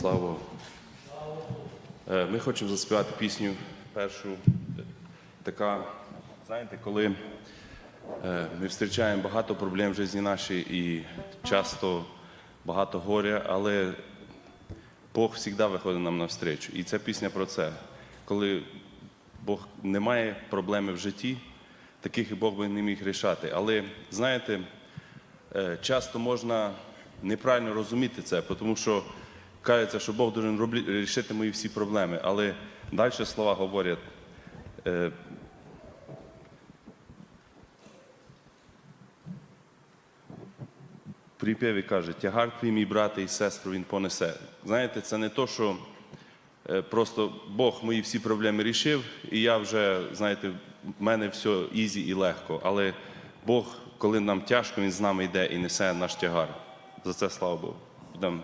Слава Богу. Е, Ми хочемо заспівати пісню першу. Така, знаєте, коли е, ми зустрічаємо багато проблем в житті нашій і часто багато горя, але Бог завжди виходить нам навстрічу. І ця пісня про це. Коли Бог не має проблеми в житті, таких і Бог би не міг рішати. Але знаєте, е, часто можна неправильно розуміти це, тому що кажеться, що Бог дуже рішити мої всі проблеми. Але далі слова говорять. е, в припіві каже, тягар твій, мій брате і сестру, він понесе. Знаєте, це не то, що е, просто Бог мої всі проблеми рішив, і я вже, знаєте, в мене все ізі і легко. Але Бог, коли нам тяжко, Він з нами йде і несе наш тягар. За це слава Богу. Будемо.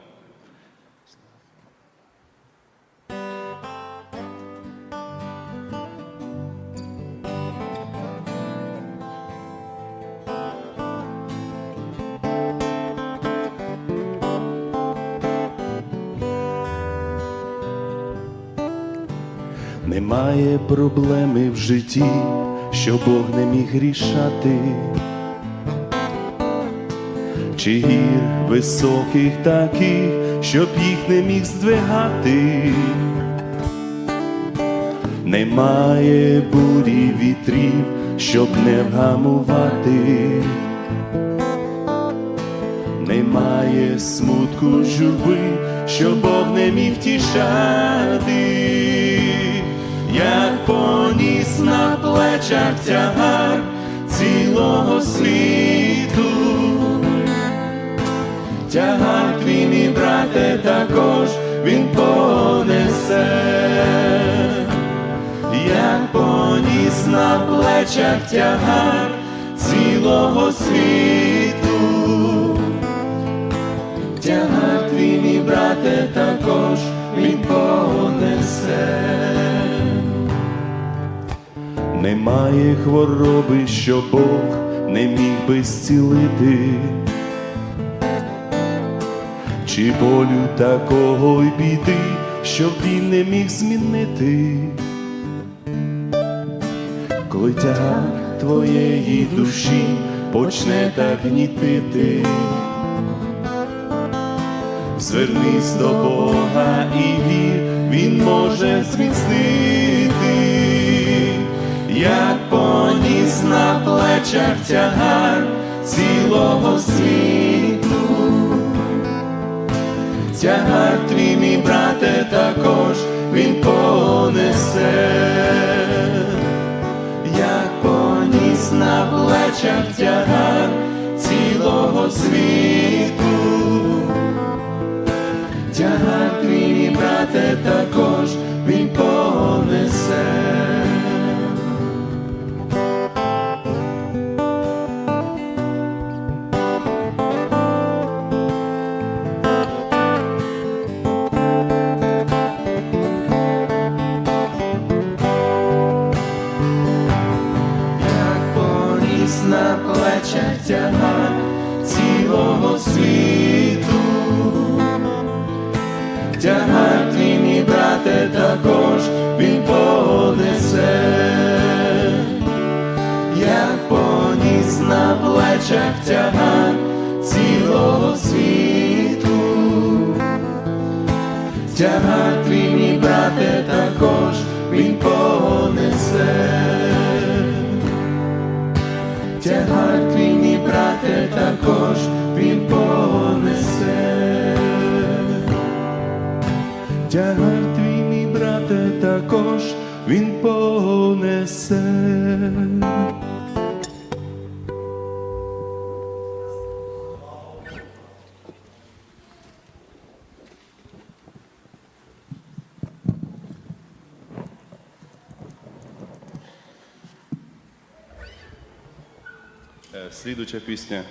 Немає проблеми в житті, що Бог не міг рішати, чи гір високих таких, щоб їх не міг здвигати. Немає бурі вітрів, щоб не вгамувати. Немає смутку журби, що Бог не міг тішати, як поніс на плечах тягар цілого світу. Тягар твій, мій брате, також він понесе, як поніс на плечах тягар цілого світу. Тягар твій, мій брате, також він понесе. Немає хвороби, що Бог не міг би зцілити, чи болю такого й біди, щоб він не міг змінити. Тягар твоєї душі почне так гнітити, звернись до Бога і вір, Він може зміцнити, як поніс на плечах тягар цілого світу. Тягар твій, мій брате, також він понесе, як поніс на плечах тягар він понесе. Е, Слідуча пісня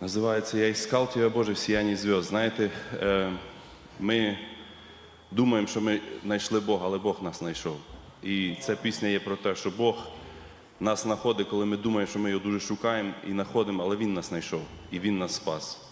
називається Я іскал тебе, Боже, в сіянні зв'язд. Знаєте, е, ми думаємо, що ми знайшли Бога, але Бог нас знайшов. І ця пісня є про те, що Бог нас знаходить, коли ми думаємо, що ми його дуже шукаємо і знаходимо, але Він нас знайшов і Він нас спас.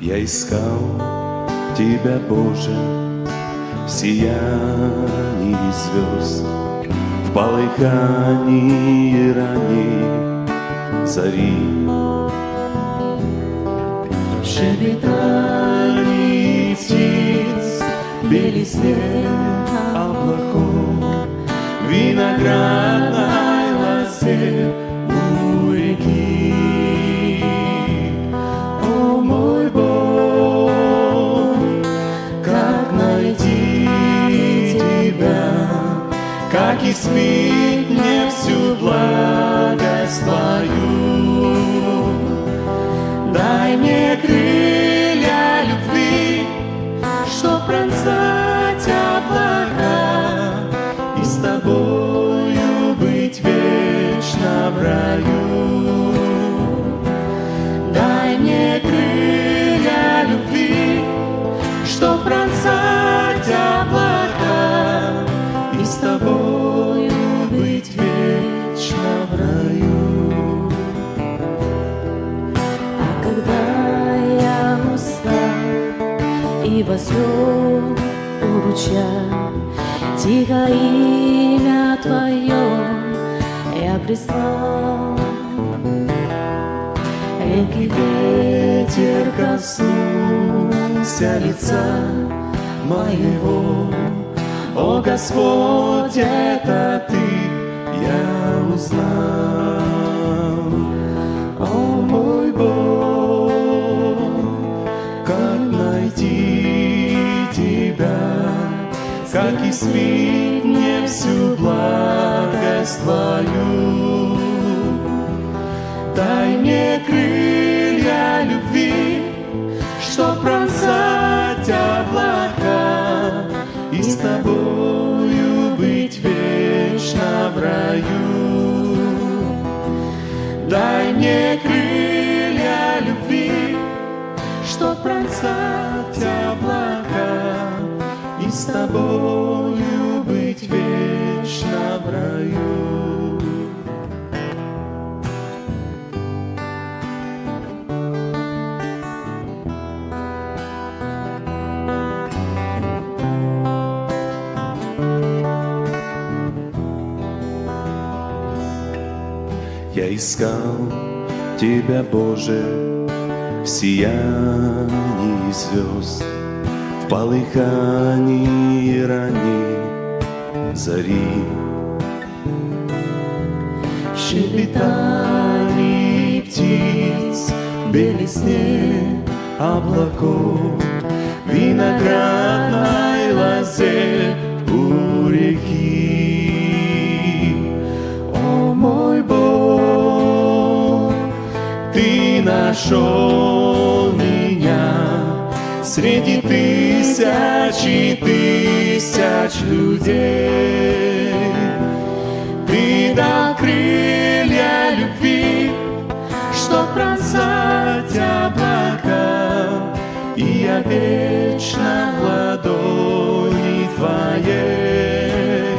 Я искал Тебя, Боже, в сиянии звезд, в полыхании ранней зари. В шебетании птиц, белизне облаков, виноградной Как и спит мне всю благость Твою. Дай мне крылья любви, что пронзать облака и с Тобою вознём у ручья, Тихо имя Твое я призвал. Реки ветер коснулся лица моего. О Господь, это Ты, я узнал. Как измить мне всю благость Твою. Дай мне крылья любви, чтоб пронзать облака и с тобою быть вечно в раю. Дай мне крылья любви, чтоб пронзать и тобою быть вечно в раю. Я искал Тебя, Боже, в сиянии звезд, в полыхании ранней зари. В щебетании птиц, белизне облаков, виноградной лозе у реки. О мой Бог, Ты нашел среди тысячи тысяч людей. Ты дал крылья любви, чтоб пронзать облака, и я вечно в ладони Твоей.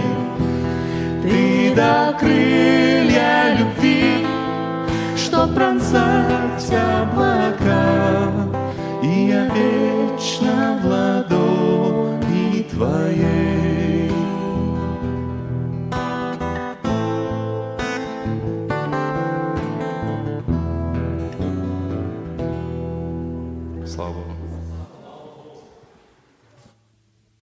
Ты дал крылья любви, чтоб пронзать облака, и я вечно